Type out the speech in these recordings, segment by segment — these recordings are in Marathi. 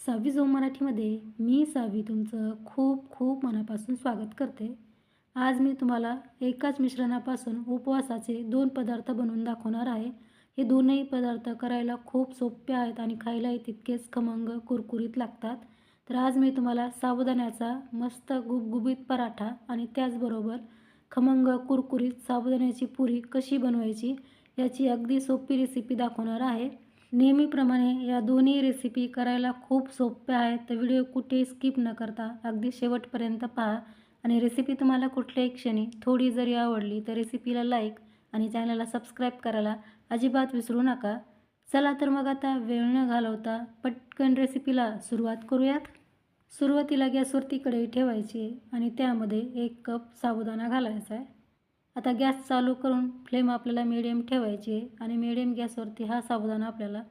सहावी जो मराठीमध्ये मी सावी तुमचं खूप खूप मनापासून स्वागत करते. आज मी तुम्हाला एकाच मिश्रणापासून उपवासाचे दोन पदार्थ बनवून दाखवणार आहे. हे दोनही पदार्थ करायला खूप सोपे आहेत आणि खायलाही तितकेच खमंग कुरकुरीत लागतात. तर आज मी तुम्हाला साबुदाण्याचा मस्त गुबगुबीत पराठा आणि त्याचबरोबर खमंग कुरकुरीत साबुदाण्याची पुरी कशी बनवायची याची अगदी सोपी रेसिपी दाखवणार आहे. नेहमीप्रमाणे या दोन्ही रेसिपी करायला खूप सोप्या आहेत. तर व्हिडिओ कुठेही स्किप न करता अगदी शेवटपर्यंत पहा. आणि रेसिपी तुम्हाला कुठल्याही क्षणी थोडी जरी आवडली तर रेसिपीला लाईक आणि चॅनलला सबस्क्राईब करायला अजिबात विसरू नका. चला तर मग आता वेळ न घालवता पटकन रेसिपीला सुरुवात करूयात. सुरुवातीला गॅसवरती कढई ठेवायची आणि त्यामध्ये एक कप साबुदाणा घालायचा आहे. आता गॅस चालू करून फ्लेम आपल्याला मिडियम ठेवायची आहे आणि मिडियम गॅसवरती हा साबुदाणा आपल्याला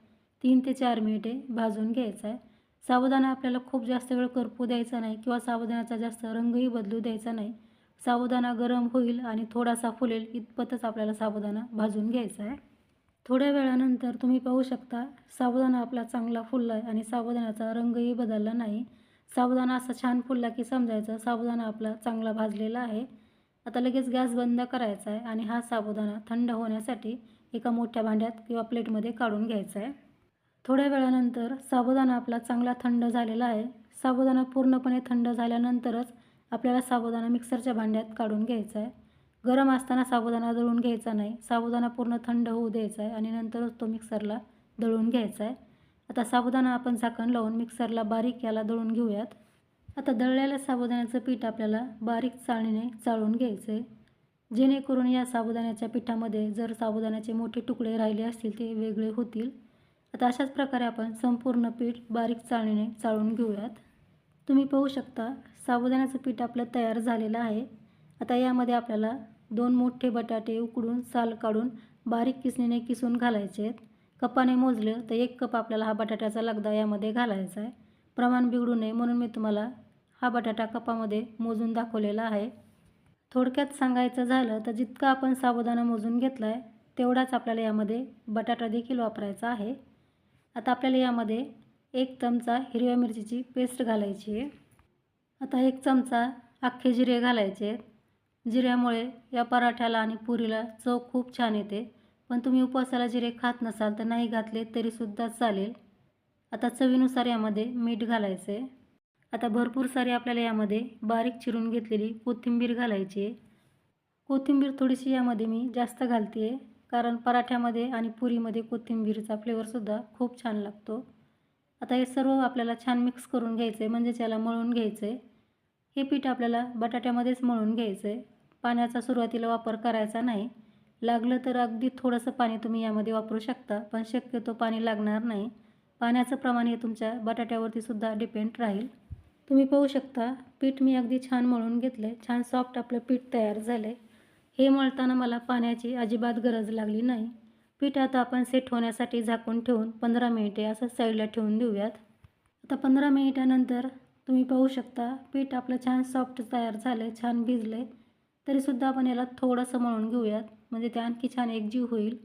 तीन ते चार मिनिटे भाजून घ्यायचा आहे. साबुदाणा आपल्याला खूप जास्त वेळ करपू द्यायचा नाही किंवा साबुदाण्याचा जास्त रंगही बदलू द्यायचा नाही. साबुदाणा गरम होईल आणि थोडासा फुलेल इतपतच आपल्याला साबुदाणा भाजून घ्यायचा आहे. थोड्या वेळानंतर तुम्ही पाहू शकता साबुदाणा आपला चांगला फुलला आहे आणि साबुदाण्याचा रंगही बदलला नाही. साबुदाणा असा छान फुलला की समजायचं साबुदाणा आपला चांगला भाजलेला आहे. आता लगेच गॅस बंद करायचा आहे आणि हा साबुदाणा थंड होण्यासाठी एका मोठ्या भांड्यात किंवा प्लेटमध्ये काढून घ्यायचा आहे. थोड्या वेळानंतर साबुदाणा आपला चांगला थंड झालेला आहे. साबुदाणा पूर्णपणे थंड झाल्यानंतरच आपल्याला साबुदाणा मिक्सरच्या भांड्यात काढून घ्यायचा आहे. गरम असताना साबुदाणा दळून घ्यायचा नाही. साबुदाणा पूर्ण थंड होऊ द्यायचा आहे आणि नंतरच तो मिक्सरला दळून घ्यायचा आहे. आता साबुदाणा आपण झाकण लावून मिक्सरला बारीक याला दळून घेऊयात. आता दळलेल्या साबुदाण्याचं पीठ आपल्याला बारीक चाळणीने चाळून घ्यायचं आहे जेणेकरून या साबुदाण्याच्या पिठामध्ये जर साबुदाण्याचे मोठे तुकडे राहिले असतील ते वेगळे होतील. आता अशाच प्रकारे आपण संपूर्ण पीठ बारीक चाळणीने चाळून घेऊयात. तुम्ही पाहू शकता साबुदाण्याचं पीठ आपलं तयार झालेलं आहे. आता यामध्ये आपल्याला दोन मोठे बटाटे उकडून साल काढून बारीक किसणीने किसून घालायचे आहेत कपाने मोजलं तर एक कप आपल्याला हा बटाट्याचा लगदा यामध्ये घालायचा आहे. प्रमाण बिघडू नये म्हणून मी तुम्हाला हा बटाटा कपामध्ये मोजून दाखवलेला आहे. थोडक्यात सांगायचं झालं तर जितकं आपण साबुदाणा मोजून घेतला आहे तेवढाच आपल्याला यामध्ये बटाटा देखील वापरायचा आहे. आता आपल्याला यामध्ये एक चमचा हिरव्या मिरचीची पेस्ट घालायची आहे. आता एक चमचा अख्खे जिरे घालायचे जिऱ्यामुळे या पराठ्याला आणि पुरीला चव खूप छान येते. पण तुम्ही उपवासाला जिरे खात नसाल तर नाही घातले तरीसुद्धा चालेल. आता चवीनुसार यामध्ये मीठ घालायचं. आहे आता भरपूर सारी आपल्याला यामध्ये बारीक चिरून घेतलेली कोथिंबीर घालायची आहे. कोथिंबीर थोडीशी यामध्ये मी जास्त घालते आहे कारण पराठ्यामध्ये आणि पुरीमध्ये कोथिंबीरचा फ्लेवरसुद्धा खूप छान लागतो. आता हे सर्व आपल्याला छान मिक्स करून घ्यायचं आहे म्हणजेच याला मळून घ्यायचं आहे हे पीठ आपल्याला बटाट्यामध्येच मळून घ्यायचं आहे पाण्याचा सुरुवातीला वापर करायचा नाही. लागलं तर अगदी थोडंसं पाणी तुम्ही यामध्ये वापरू शकता पण शक्यतो पाणी लागणार नाही. पाण्याचं प्रमाण हे तुमच्या बटाट्यावरती सुद्धा डिपेंड राहील. तुम्ही पाहू शकता पीठ मी अगदी छान मळून घेतलं आहे छान सॉफ्ट आपलं पीठ तयार झाले हे मळताना मला पाण्याची अजिबात गरज लागली नाही. पीठ आता आपण सेट होण्यासाठी झाकून ठेवून पंधरा मिनिटे असं साईडला ठेवून देऊयात. आता पंधरा मिनिटानंतर तुम्ही पाहू शकता पीठ आपलं छान सॉफ्ट तयार झालं आहे छान भिजले तरीसुद्धा आपण याला थोडंसं मळून घेऊयात. म्हणजे ते आणखी छान एकजीव होईल.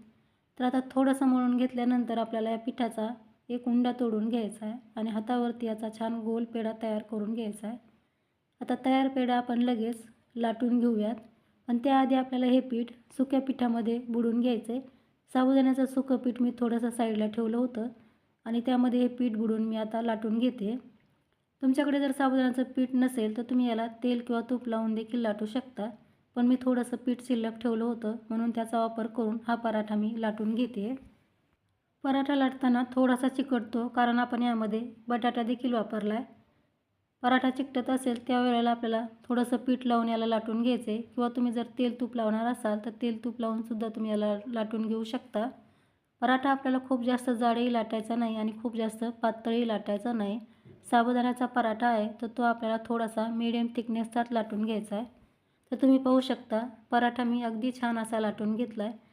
तर आता थोडंसं मळून घेतल्यानंतर आपल्याला या पिठाचा एक उंडा तोडून घ्यायचा आहे आणि हातावरती याचा छान गोल पेढा तयार करून घ्यायचा आहे. आता तयार पेढा आपण लगेच लाटून घेऊयात. पण त्याआधी आपल्याला हे पीठ सुक्या पिठामध्ये बुडून घ्यायचं आहे साबुदाण्याचं सुकं पीठ मी थोडंसं साईडला ठेवलं होतं आणि त्यामध्ये हे पीठ बुडून मी आता लाटून घेते. तुमच्याकडे जर साबुदाण्याचं पीठ नसेल तर तुम्ही याला तेल किंवा तूप लावून देखील लाटू शकता. पण मी थोडंसं पीठ शिल्लक ठेवलं होतं म्हणून त्याचा वापर करून हा पराठा मी लाटून घेते. पराठा लाटताना थोडासा चिकटतो कारण आपण यामध्ये बटाटा देखील वापरला आहे पराठा चिकटत असेल त्यावेळेला आपल्याला थोडंसं पीठ लावून याला लाटून घ्यायचं. आहे किंवा तुम्ही जर तेल तूप लावणार असाल तर तेल तूप लावूनसुद्धा तुम्ही याला लाटून घेऊ शकता. पराठा आपल्याला खूप जास्त जाडही लाटायचा नाही आणि खूप जास्त पातळही लाटायचा नाही. साबुदाण्याचा पराठा आहे तर तो आपल्याला थोडासा मिडियम थिकनेसचाच लाटून घ्यायचा आहे. तर तुम्ही पाहू शकता पराठा मी अगदी छान असा लाटून घेतला आहे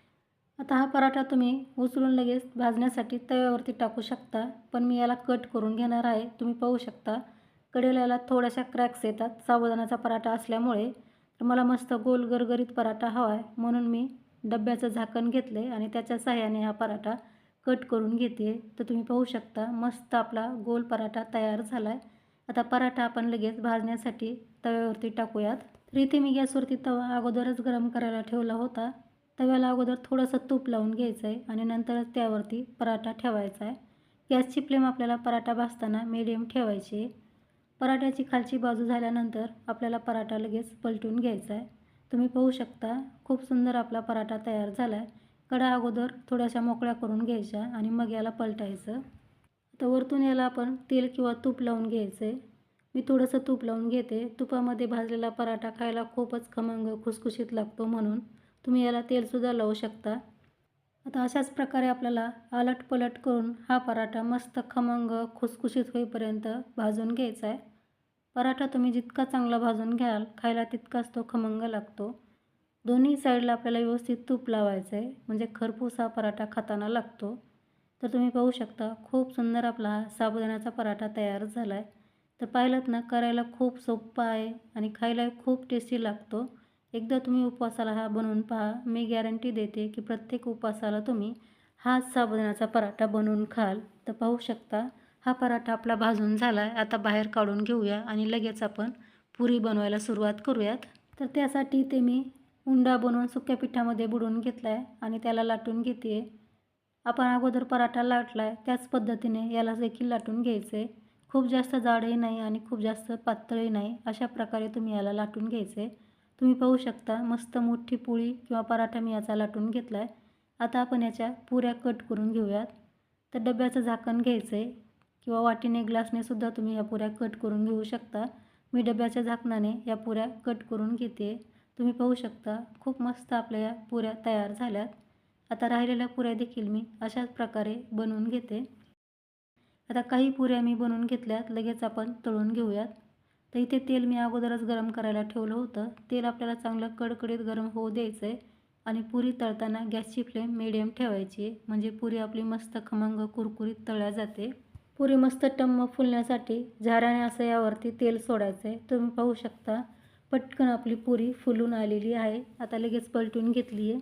आता हा पराठा तुम्ही उचलून लगेच भाजण्यासाठी तव्यावरती टाकू शकता. पण मी याला कट करून घेणार आहे. तुम्ही पाहू शकता. कडेला याला थोड्याशा क्रॅक्स येतात. साबुदाण्याचा पराठा असल्यामुळे तर मला मस्त गोल गरगरीत पराठा हवा आहे म्हणून मी डब्याचं झाकण घेतलं आहे आणि त्याच्या सहाय्याने हा पराठा कट करून घेते. तर तुम्ही पाहू शकता मस्त आपला गोल पराठा तयार झाला आहे आता पराठा आपण लगेच भाजण्यासाठी तव्यावरती टाकूयात. तर इथे मी गॅसवरती तवा अगोदरच गरम करायला ठेवला होता. तव्याला अगोदर थोडंसं तूप लावून घ्यायचं आहे आणि नंतरच त्यावरती पराठा ठेवायचा आहे गॅसची फ्लेम आपल्याला पराठा भाजताना मिडियम ठेवायची आहे. पराठ्याची खालची बाजू झाल्यानंतर आपल्याला पराठा लगेच पलटून घ्यायचा आहे तुम्ही पाहू शकता खूप सुंदर आपला पराठा तयार झाला आहे कडा अगोदर थोड्याशा मोकळ्या करून घ्यायच्या आणि मग याला पलटायचं. तर वरतून याला आपण तेल किंवा तूप लावून घ्यायचं आहे मी थोडंसं तूप लावून घेते. तुपामध्ये भाजलेला पराठा खायला खूपच खमंग खुसखुशीत लागतो म्हणून. तुम्ही याला तेलसुद्धा लावू शकता. आता अशाच प्रकारे आपल्याला आलट पलट करून हा पराठा मस्त खमंग खुसखुशीत होईपर्यंत भाजून घ्यायचा आहे. पराठा तुम्ही जितका चांगला भाजून घ्याल खायला तितकाच तो खमंग लागतो. दोन्ही साईडला आपल्याला व्यवस्थित तूप लावायचं आहे म्हणजे खरपूस हा पराठा खाताना लागतो. तर तुम्ही पाहू शकता खूप सुंदर आपला हा साबुदाण्याचा पराठा तयार झाला आहे तर पाहिलं ना करायला खूप सोपा आहे आणि खायला खूप टेस्टी लागतो. एकदा तुम्ही उपवासाला हा बनवून पहा. मी गॅरंटी देते की प्रत्येक उपवासाला तुम्ही हा साबुदाण्याचा पराठा बनवून खाल. तर पाहू शकता हा पराठा आपला भाजून झाला आहे आता बाहेर काढून घेऊया आणि लगेच आपण पुरी बनवायला सुरुवात करूयात. तर त्यासाठी ते मी उंडा बनवून सुक्या पिठामध्ये बुडवून घेतला आहे आणि त्याला लाटून घेते. आपण अगोदर पराठा लाटला आहे त्याच पद्धतीने याला देखील लाटून घ्यायचं. आहे खूप जास्त जाडही नाही आणि खूप जास्त पातळही नाही. अशा प्रकारे तुम्ही याला लाटून घ्यायचं. आहे तुम्ही पाहू शकता मस्त मोठी पोळी किंवा पराठा मी याचा लाटून घेतला आहे आता आपण याच्या पुऱ्या कट करून घेऊयात. तर डब्याचं झाकण घ्यायचं आहे किंवा वाटीने ग्लासने सुद्धा तुम्ही या पुऱ्या कट करून घेऊ शकता. मी डब्याच्या झाकणाने या पुऱ्या कट करून घेते. तुम्ही पाहू शकता खूप मस्त आपल्या या पुऱ्या तयार झाल्यात. आता राहिलेल्या पुऱ्या देखील मी अशाच प्रकारे बनवून घेते. आता काही पुऱ्या मी बनवून घेतल्यात लगेच आपण तळून घेऊयात. तर इथे तेल मी अगोदरच गरम करायला ठेवलं होतं. तेल आपल्याला चांगलं कडकडीत गरम होऊ द्यायचं आहे आणि पुरी तळताना गॅसची फ्लेम मिडियम ठेवायची आहे. म्हणजे पुरी आपली मस्त खमंग कुरकुरीत तळल्या जाते. पुरी मस्त टम्म फुलण्यासाठी झाराने असं यावरती तेल सोडायचं आहे तुम्ही पाहू शकता पटकन आपली पुरी फुलून आलेली आहे. आता लगेच पलटून घेतली आहे.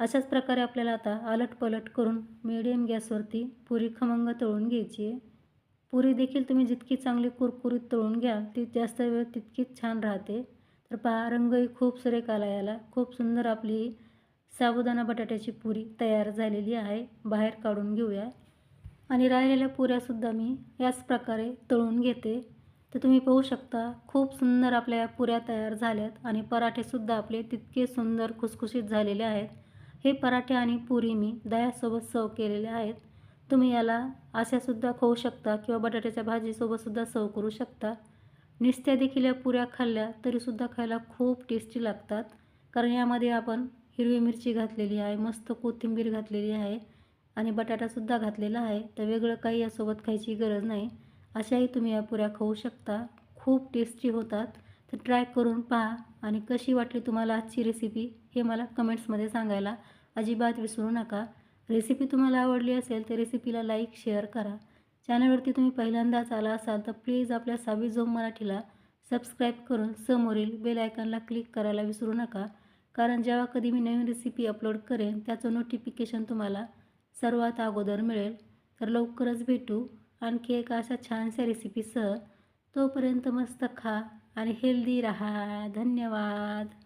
अशाच प्रकारे आपल्याला आता आलट पलट करून मिडियम गॅसवरती पुरी खमंग तळून घ्यायची आहे. पुरी देखील तुम्ही जितकी चांगली कुरकुरीत तळून घ्या ती जास्त वेळ तितकीच छान राहते. तर पहा रंगही खूप सुरेख आला याला. खूप सुंदर आपली साबुदाणा बटाट्याची पुरी तयार झालेली आहे. बाहेर काढून घेऊया. आणि राहिलेल्या पुऱ्यासुद्धा मी याच प्रकारे तळून घेते. तर तुम्ही पाहू शकता खूप सुंदर आपल्या या पुऱ्या तयार झाल्यात आणि पराठेसुद्धा आपले तितके सुंदर खुसखुशीत झालेले आहेत. हे पराठे आणि पुरी मी दह्यासोबत सर्व केलेले आहेत. तुम्ही याला अशासुद्धा खाऊ शकता किंवा बटाट्याच्या भाजीसोबतसुद्धा सर्व करू शकता. निस्त्या देखील या पुऱ्या खाल्ल्या तरीसुद्धा खायला खूप टेस्टी लागतात. कारण यामध्ये आपण हिरवी मिरची घातलेली आहे मस्त कोथिंबीर घातलेली आहे आणि बटाटासुद्धा घातलेला आहे. तर वेगळं काही यासोबत खायची गरज नाही. अशाही तुम्ही या पुऱ्या खाऊ शकता. खूप टेस्टी होतात. तर ट्राय करून पहा आणि कशी वाटली तुम्हाला आजची रेसिपी हे मला कमेंट्समध्ये सांगायला अजिबात विसरू नका. रेसिपी तुम्हाला आवडली असेल तर रेसिपीला लाईक शेअर करा. चॅनलवरती तुम्ही पहिल्यांदाच आला असाल तर प्लीज आपल्या सावी झोम मराठीला सबस्क्राईब करून समोरील बेल आयकॉनला क्लिक करायला विसरू नका. कारण जेव्हा कधी मी नवीन रेसिपी अपलोड करेन त्याचं नोटिफिकेशन तुम्हाला सर्वात अगोदर मिळेल. तर लवकरच भेटू. आणखी एका अशा छानशा रेसिपीसह तोपर्यंत मस्त खा आणि हेल्दी राहा. धन्यवाद.